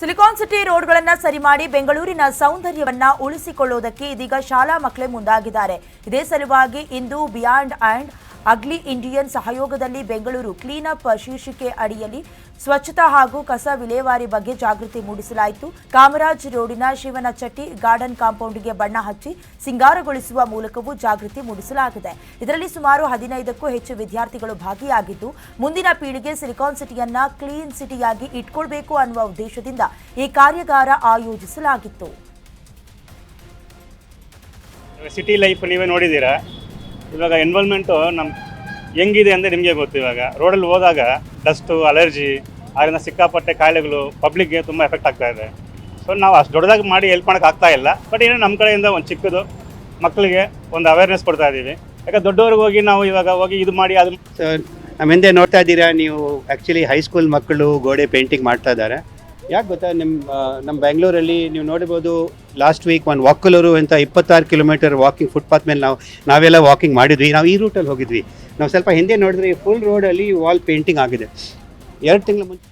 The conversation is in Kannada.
ಸಿಲಿಕಾನ್ ಸಿಟಿ ರೋಡ್ಗಳನ್ನು ಸರಿ ಮಾಡಿ ಬೆಂಗಳೂರಿನ ಸೌಂದರ್ಯವನ್ನ ಉಳಿಸಿಕೊಳ್ಳುವುದಕ್ಕೆ ಇದೀಗ ಶಾಲಾ ಮಕ್ಕಳೇ ಮುಂದಾಗಿದ್ದಾರೆ. ಇದೇ ಸಲುವಾಗಿ ಇಂದು ಬಿಯಾಂಡ್ ಅಂಡ್ ಅಗ್ಲಿ ಇಂಡಿಯನ್ ಸಹಯೋಗದಲ್ಲಿ ಬೆಂಗಳೂರು ಕ್ಲೀನ್ ಅಪ್ ಶೀರ್ಷಿಕೆ ಅಡಿಯಲ್ಲಿ ಸ್ವಚ್ಛತಾ ಹಾಗೂ ಕಸ ವಿಲೇವಾರಿ ಬಗ್ಗೆ ಜಾಗೃತಿ ಮೂಡಿಸಲಾಯಿತು. ಕಾಮರಾಜ್ ರೋಡಿನ ಶಿವನಚಟ್ಟಿ ಗಾರ್ಡನ್ ಕಾಂಪೌಂಡ್ಗೆ ಬಣ್ಣ ಹಚ್ಚಿ ಸಿಂಗಾರಗೊಳಿಸುವ ಮೂಲಕವೂ ಜಾಗೃತಿ ಮೂಡಿಸಲಾಗಿದೆ. ಇದರಲ್ಲಿ ಸುಮಾರು ಹದಿನೈದಕ್ಕೂ ಹೆಚ್ಚು ವಿದ್ಯಾರ್ಥಿಗಳು ಭಾಗಿಯಾಗಿದ್ದು, ಮುಂದಿನ ಪೀಳಿಗೆ ಸಿಲಿಕಾನ್ ಸಿಟಿಯನ್ನ ಕ್ಲೀನ್ ಸಿಟಿಯಾಗಿ ಇಟ್ಕೊಳ್ಬೇಕು ಅನ್ನುವ ಉದ್ದೇಶದಿಂದ ಈ ಕಾರ್ಯಾಗಾರ ಆಯೋಜಿಸಲಾಗಿತ್ತು. ಸಿಟಿ ಲೈಫ್ ನೀವೇ ನೋಡಿದ್ದೀರಾ? ಇವಾಗ ಎನ್ವಲ್ಮೆಂಟು ನಮ್ಮ ಹೆಂಗಿದೆ ಅಂದರೆ ನಿಮಗೆ ಗೊತ್ತು ಇವಾಗ. ರೋಡಲ್ಲಿ ಹೋದಾಗ ಡಸ್ಟು ಅಲರ್ಜಿ ಅದರಿಂದ ಸಿಕ್ಕಾಪಟ್ಟೆ ಕಾಯಿಲೆಗಳು ಪಬ್ಲಿಕ್ಗೆ ತುಂಬ ಎಫೆಕ್ಟ್ ಆಗ್ತಾ ಇದೆ. ಸೊ ನಾವು ಅಷ್ಟು ದೊಡ್ಡದಾಗಿ ಮಾಡಿ ಹೆಲ್ಪ್ ಮಾಡೋಕೆ ಆಗ್ತಾ ಇಲ್ಲ. ಬಟ್ ಏನೋ ನಮ್ಮ ಕಡೆಯಿಂದ ಒಂದು ಚಿಕ್ಕದು ಮಕ್ಕಳಿಗೆ ಒಂದು ಅವೇರ್ನೆಸ್ ಕೊಡ್ತಾ ಇದ್ದೀವಿ ಯಾಕೆ ದೊಡ್ಡವ್ರಿಗೆ ಹೋಗಿ ನಾವು ಇವಾಗ ಹೋಗಿ ಇದು ಮಾಡಿ ಅದು ನಮ್ಮ ಹಿಂದೆ ನೋಡ್ತಾ ಇದ್ದೀರಾ, ನೀವು ಆ್ಯಕ್ಚುಲಿ ಹೈಸ್ಕೂಲ್ ಮಕ್ಕಳು ಗೋಡೆ ಪೇಂಟಿಂಗ್ ಮಾಡ್ತಾ ಇದ್ದಾರೆ. ಯಾಕೆ ಗೊತ್ತಾ ನಿಮ್ಮ ನಮ್ಮ ಬೆಂಗಳೂರಲ್ಲಿ ನೀವು ನೋಡ್ಬೋದು ಲಾಸ್ಟ್ ವೀಕ್ ಒಂದು ವಾಕಲೂರು ಅಂತ ಇಪ್ಪತ್ತಾರು ಕಿಲೋಮೀಟರ್ ವಾಕಿಂಗ್ ಫುಟ್ಪಾತ್ ಮೇಲೆ ನಾವು, ನಾವೆಲ್ಲ ವಾಕಿಂಗ್ ಮಾಡಿದ್ವಿ. ನಾವು ಈ ರೂಟಲ್ಲಿ ಹೋಗಿದ್ವಿ. ನಾವು ಸ್ವಲ್ಪ ಹಿಂದೆ ನೋಡಿದ್ರೆ ಫುಲ್ ರೋಡಲ್ಲಿ ವಾಲ್ ಪೇಂಟಿಂಗ್ ಆಗಿದೆ. ಎರಡು ತಿಂಗಳ ಮುಂಚೆ